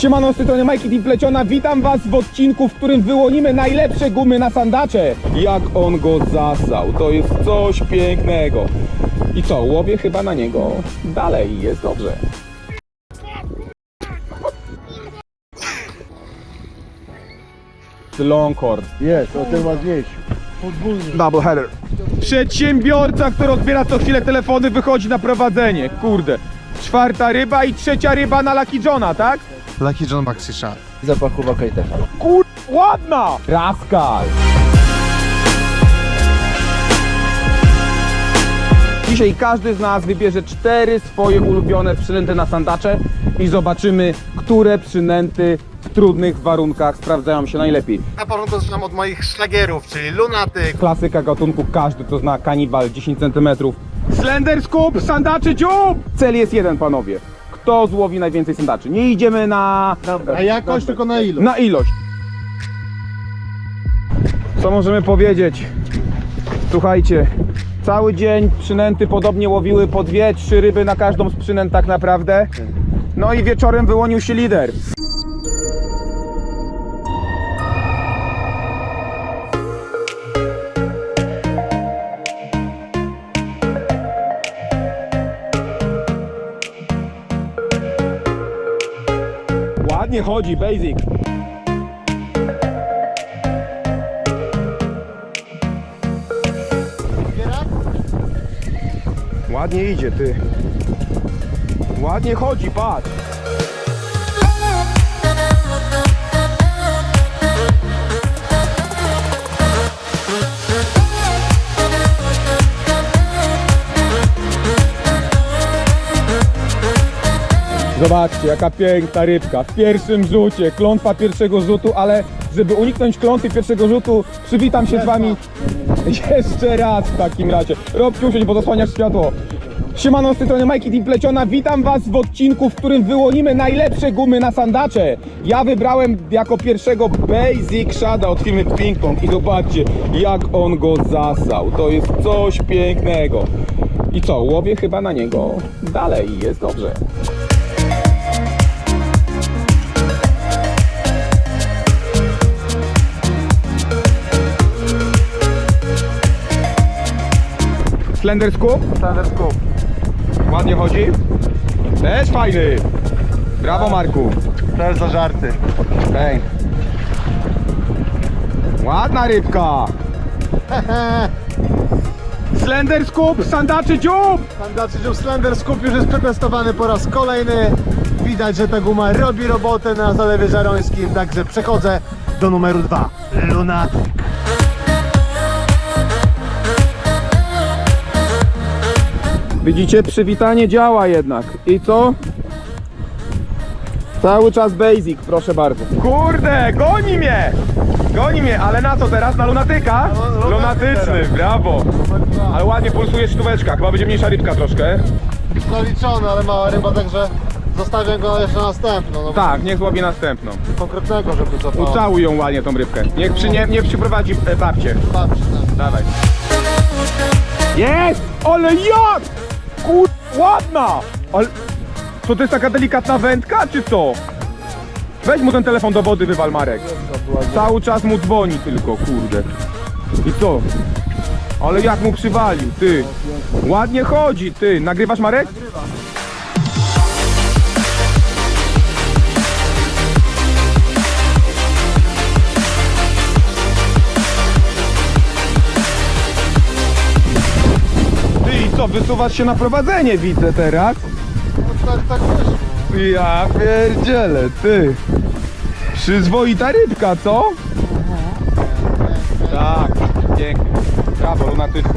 Siemano, z tej strony Majki Pleciona. Witam Was w odcinku, w którym wyłonimy najlepsze gumy na sandacze. Jak on go zasał, to jest coś pięknego. I co, łowię chyba na niego dalej, jest dobrze. Longhorn. Jest, o ten ładniejszy. Double header. Przedsiębiorca, który odbiera co chwilę telefony, wychodzi na prowadzenie. Kurde. Czwarta ryba i trzecia ryba na Lucky Johna, tak? Lucky John Maxi Shot. Zapachowa kajtecha. Kur... ładna! Raskal! Dzisiaj każdy z nas wybierze cztery swoje ulubione przynęty na sandacze i zobaczymy, które przynęty w trudnych warunkach sprawdzają się najlepiej. Na początku zaczynam od moich szlagierów, czyli lunatyk, Klasyka gatunku, każdy to zna, kanibal 10 cm. Slender scoop, sandaczy dziób! Cel jest jeden, panowie. Kto złowi najwięcej sandaczy? Nie idziemy na... A jakość tylko na ilu? Na ilość. Co możemy powiedzieć? Słuchajcie, cały dzień przynęty podobnie łowiły po dwie, trzy ryby na każdą z przynęt tak naprawdę. No i wieczorem wyłonił się lider. Ładnie chodzi, basic. Ładnie idzie, ty. Ładnie chodzi, patrz. Zobaczcie, jaka piękna rybka. W pierwszym rzucie, klątwa pierwszego rzutu, ale żeby uniknąć klątwy pierwszego rzutu, przywitam się z wami jeszcze raz w takim razie. Robciu, usiądź, bo zasłaniasz światło. Siemano, z tej strony Majki Team Pleciona. Witam Was w odcinku, w którym wyłonimy najlepsze gumy na sandacze. Ja wybrałem jako pierwszego Basic Shada od firmy Ping Pong i zobaczcie, jak on go zasał. To jest coś pięknego. I co, łowię chyba na niego dalej, jest dobrze. Slender Scoop? Thunder Scoop. Ładnie chodzi? Też fajny. Brawo Marku. Też za żarty. Bang. Ładna rybka. Slender Scoop, sandaczy dziób. Sandaczy Joe Slender Scoop już jest przetestowany po raz kolejny. Widać, że ta guma robi robotę na zalewie żarońskim, także przechodzę do numeru dwa. Lunatyk. Widzicie, przywitanie działa jednak. I co? Cały czas basic, proszę bardzo. Kurde, goni mnie! Goni mnie, ale na co teraz? Na lunatyka? No, lunatyk Lunatyczny, teraz. brawo. Ale ładnie pulsuje sztóweczka, chyba będzie mniejsza rybka troszkę. Zaliczony, ale mała ryba, także zostawiam go jeszcze na następną. No, Tak, niech złowi następną. Konkretnego, żeby cofało. Ucałuj ją ładnie tą rybkę. Niech, przy, nie, niech przyprowadzi e. Patrz, tak. Dawaj. Jest! Ale jak! Kur... ładna! Ale... Co to jest taka delikatna wędka, czy co? Weź mu ten telefon do wody, wywal Marek. Cały czas mu dzwoni tylko, kurde. I co? Ale jak mu przywalił, ty. Ładnie chodzi, ty. Nagrywasz Marek? Ty co, wysuwasz się na prowadzenie, widzę teraz. No, tak, tak wyszło. Ja pierdzielę, ty. Przyzwoita rybka, co? Tak, pięknie. Brawo, lunatyczny.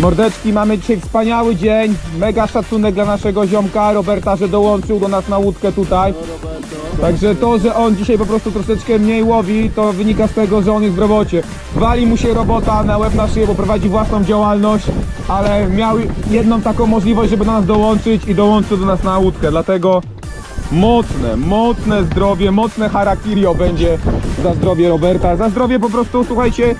Mordeczki, mamy dzisiaj wspaniały dzień. Mega szacunek dla naszego ziomka Roberta, że dołączył do nas na łódkę tutaj. Także to, że on dzisiaj po prostu troszeczkę mniej łowi, to wynika z tego, że on jest w robocie. Wali mu się robota na łeb na szyję, bo prowadzi własną działalność, ale miał jedną taką możliwość, żeby do nas dołączyć i dołączył do nas na łódkę. Dlatego mocne, mocne zdrowie, mocne harakirio będzie za zdrowie Roberta. Za zdrowie po prostu, słuchajcie,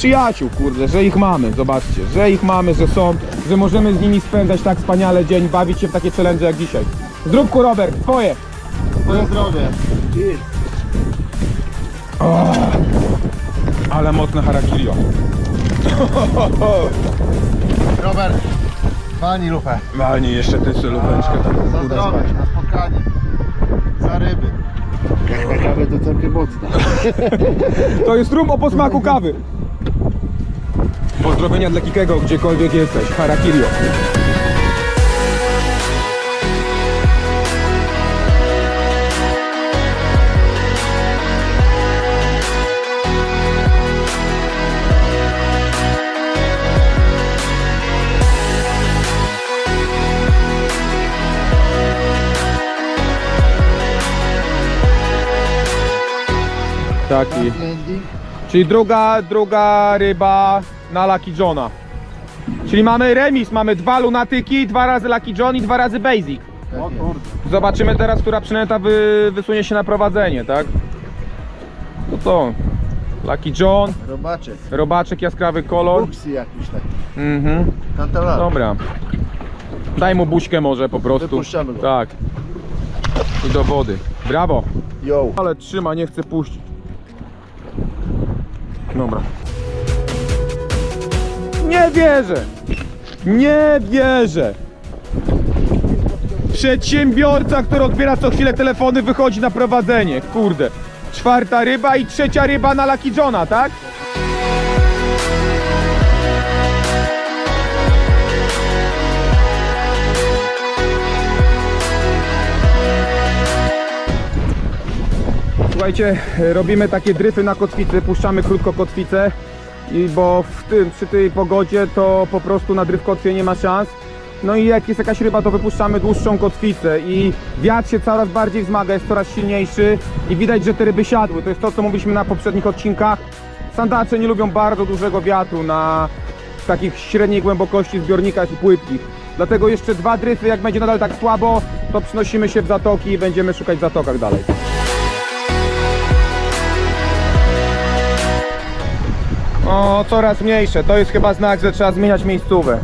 przyjaciół, kurde, że ich mamy, zobaczcie, że ich mamy, że są, że możemy z nimi spędzać tak wspaniale dzień, bawić się w takie challenge jak dzisiaj. Zrób ku Robert, twoje! Twoje zdrowie. Ale mocne harakirio. Robert, pani lupę. Mani, jeszcze ty sylweczkę tam, Za kurde. zdrowie, na spotkanie. Za ryby. Jak na kawę to całkiem mocno. To jest rum o posmaku kawy. Pozdrowienia dla Kikego, gdziekolwiek jesteś. Harakirio. Taki. Czyli druga, druga ryba na Lucky Johna. Czyli mamy remis, mamy dwa lunatyki, dwa razy Lucky John i dwa razy Basic. O kurde. Zobaczymy teraz, która przynęta wy, wysunie się na prowadzenie, tak? No to Lucky John, Robaczek. robaczek, jaskrawy kolor. Buksy jakiś taki. Mhm. Kantalar. Dobra. Daj mu buźkę może po prostu. Wypuszczamy go. Tak. I do wody. Brawo. Yo. Ale trzyma, nie chce puścić. Dobra. Nie wierzę! Nie wierzę! Przedsiębiorca, który odbiera co chwilę telefony, wychodzi na prowadzenie. Kurde. Czwarta ryba i trzecia ryba na Lucky Johna, tak? Słuchajcie, robimy takie dryfy na kotwicy, puszczamy krótko kotwicę, i bo w tym, przy tej pogodzie to po prostu na dryf kotwie nie ma szans. No i jak jest jakaś ryba, to wypuszczamy dłuższą kotwicę i wiatr się coraz bardziej wzmaga, jest coraz silniejszy i widać, że te ryby siadły. To jest to, co mówiliśmy na poprzednich odcinkach. Sandacze nie lubią bardzo dużego wiatru na takich średniej głębokości zbiornikach i płytkich. Dlatego jeszcze dwa dryfy, jak będzie nadal tak słabo, to przynosimy się w zatoki i będziemy szukać w zatokach dalej. O, coraz mniejsze. To jest chyba znak, że trzeba zmieniać miejscówę.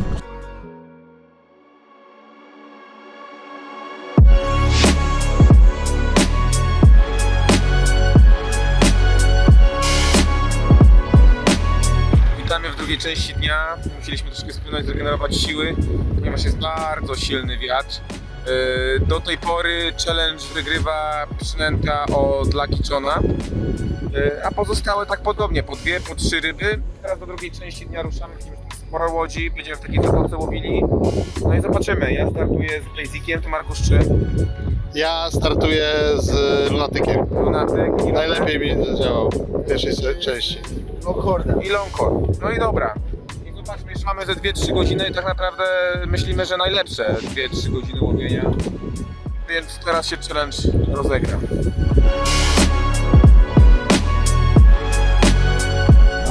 Witamy w drugiej części dnia. Musieliśmy troszkę spłynąć, zregenerować siły, ponieważ jest bardzo silny wiatr. Yy, Do tej pory challenge wygrywa przynęta od Lucky Johna. E, a pozostałe tak podobnie, po dwie, po trzy ryby. Teraz do drugiej części dnia ruszamy, sporo łodzi, będziemy w takiej zatoce łowili. No i zobaczymy, ja startuję z Basiciem, ty Markusz czy Ja startuję z lunatykiem. Lunatyk i Najlepiej mi działał w pierwszej części. Kurde. i Longcore. No i dobra. I zobaczmy, jeszcze mamy ze 2-3 godziny i tak naprawdę myślimy, że najlepsze 2-3 godziny łowienia. Więc teraz się challenge rozegra.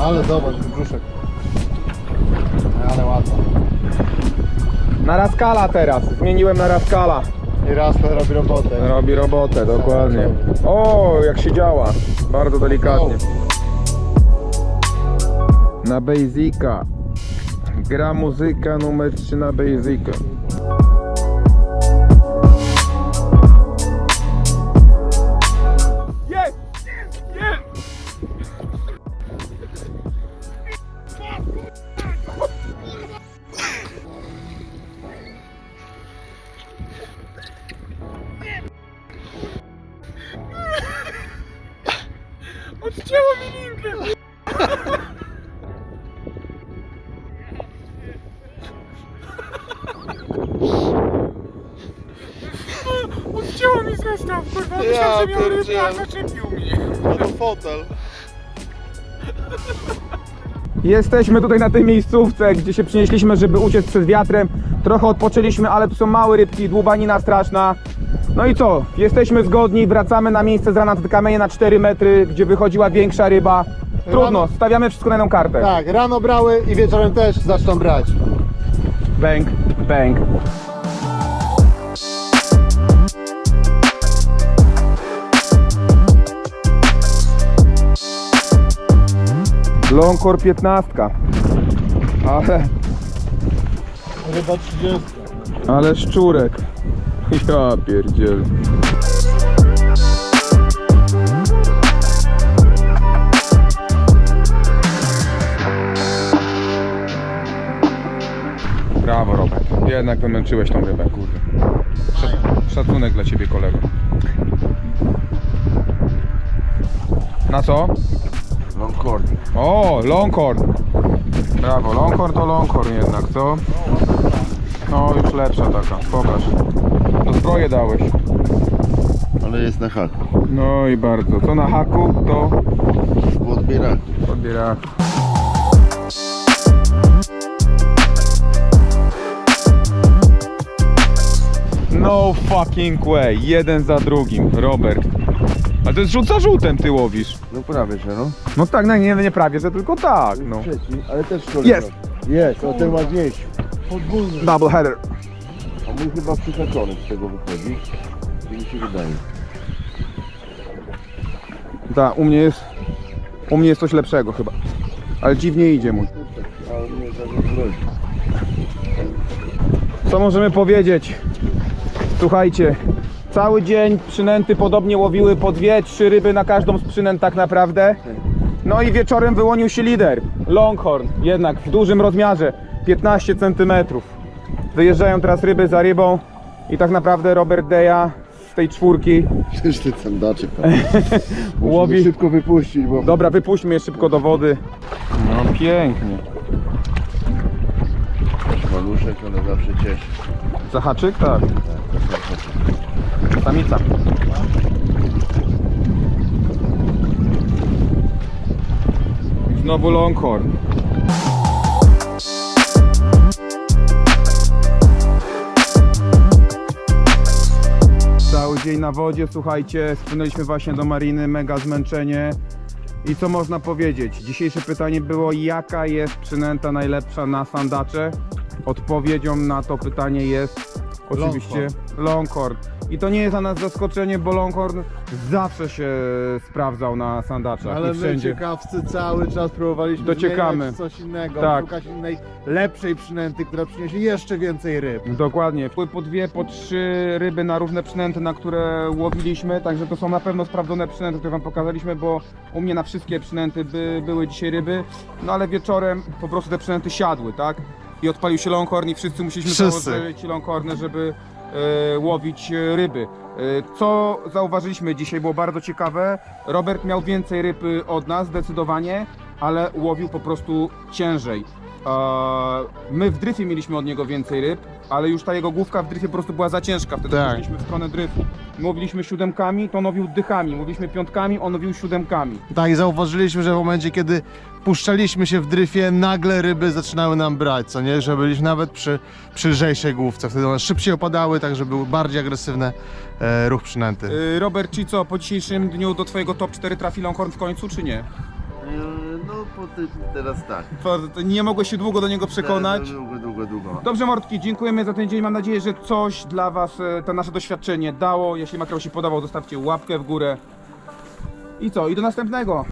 Ale zobacz, brzuszek. Ale ładno. Na Raskala teraz, zmieniłem na Raskala. I raz to robi robotę. Robi robotę, dokładnie. O, jak się działa. Bardzo delikatnie. Na Basica. Gra muzyka numer 3 na Basica. Odcięło mi linkę! Odcięło mi zestaw, kurwa, myślałem, że miał rybę, a zaczepił mnie. To fotel. Jesteśmy tutaj na tej miejscówce, gdzie się przynieśliśmy, żeby uciec przed wiatrem. Trochę odpoczęliśmy, ale tu są małe rybki, dłubanina straszna. No i co? Jesteśmy zgodni, wracamy na miejsce z rana te kamienie na 4 metry, gdzie wychodziła większa ryba. Trudno, stawiamy wszystko na jedną kartę. Tak, rano brały i wieczorem też zaczną brać. Bęk, bęk. Longcore 15. Ale, Ryba 30. ale szczurek. Ja pierdziel. Brawo Robert. Jednak wymęczyłeś tą rybę, kurde. Szac- Szacunek dla ciebie kolego. Na co? Longhorn. O, Longhorn. Brawo, Longhorn to Longhorn jednak, co? No, już lepsza taka, pokaż. To zbroję dałeś. Ale jest na haku. No i bardzo. Co na haku, to W odbieraku. odbiera. No fucking way. Jeden za drugim. Robert. Ale to jest rzut za rzutem ty łowisz. No prawie, że no. No tak, no nie, nie prawie, że tylko tak, no. Trzeci, ale też szkoda. Jest. Jest, o ten ładniejszy. Podwójny. Double header. A mój chyba przyhaczony z tego wychodzi. Tak mi się wydaje. Tak, u mnie jest. U mnie jest coś lepszego chyba. Ale dziwnie idzie mój. A on mnie zaraz grozi. Co możemy powiedzieć? Słuchajcie, cały dzień przynęty podobnie łowiły po dwie, trzy ryby na każdą z przynęt tak naprawdę. No i wieczorem wyłonił się lider. Longhorn, jednak w dużym rozmiarze, 15 cm. Wyjeżdżają teraz ryby za rybą i tak naprawdę Robert Deja z tej czwórki Przecież ten sandaczek tam. łowi. Szybko wypuścić, bo... Dobra, wypuśćmy je szybko do wody. No pięknie. Maluszek, ale zawsze cieszy. Zahaczyk? Tak. Tak. Samica. Znowu Longhorn. Dzień na wodzie, słuchajcie, spłynęliśmy właśnie do mariny, mega zmęczenie. I co można powiedzieć? Dzisiejsze pytanie było, jaka jest przynęta najlepsza na sandacze? Odpowiedzią na to pytanie jest oczywiście Longhorn. I to nie jest dla nas zaskoczenie, bo Longhorn zawsze się sprawdzał na sandaczach Ale i my wszędzie. ciekawcy cały czas próbowaliśmy Dociekamy. zmieniać coś innego, Tak. szukać innej, lepszej przynęty, która przyniesie jeszcze więcej ryb. Dokładnie. Były po dwie, po trzy ryby na różne przynęty, na które łowiliśmy, także to są na pewno sprawdzone przynęty, które wam pokazaliśmy, bo u mnie na wszystkie przynęty by, były dzisiaj ryby, no ale wieczorem po prostu te przynęty siadły, tak? I odpalił się longhorn i wszyscy musieliśmy Wszyscy. założyć longhorny, żeby łowić e, ryby. E, co zauważyliśmy dzisiaj, było bardzo ciekawe. Robert miał więcej ryb od nas, zdecydowanie, ale łowił po prostu ciężej. E, My w dryfie mieliśmy od niego więcej ryb, ale już ta jego główka w dryfie po prostu była za ciężka. Wtedy Tak. poszliśmy w stronę dryfu. Mówiliśmy siódemkami, to on łowił dychami. Mówiliśmy piątkami, on łowił siódemkami. Tak, i zauważyliśmy, że w momencie, kiedy puszczaliśmy się w dryfie, nagle ryby zaczynały nam brać, co nie? Że byliśmy nawet przy, przy lżejszej główce. Wtedy one szybciej opadały, także był bardziej agresywny e, ruch przynęty. Y, Robert, czy co, po dzisiejszym dniu do twojego top 4 trafi Longhorn w końcu, czy nie? No, po teraz tak. To, nie mogłeś się długo do niego przekonać. Długo, długo, długo. Dobrze Mordki, dziękujemy za ten dzień. Mam nadzieję, że coś dla Was e, to nasze doświadczenie dało. Jeśli materiał się podobał, zostawcie łapkę w górę. I co? I do następnego.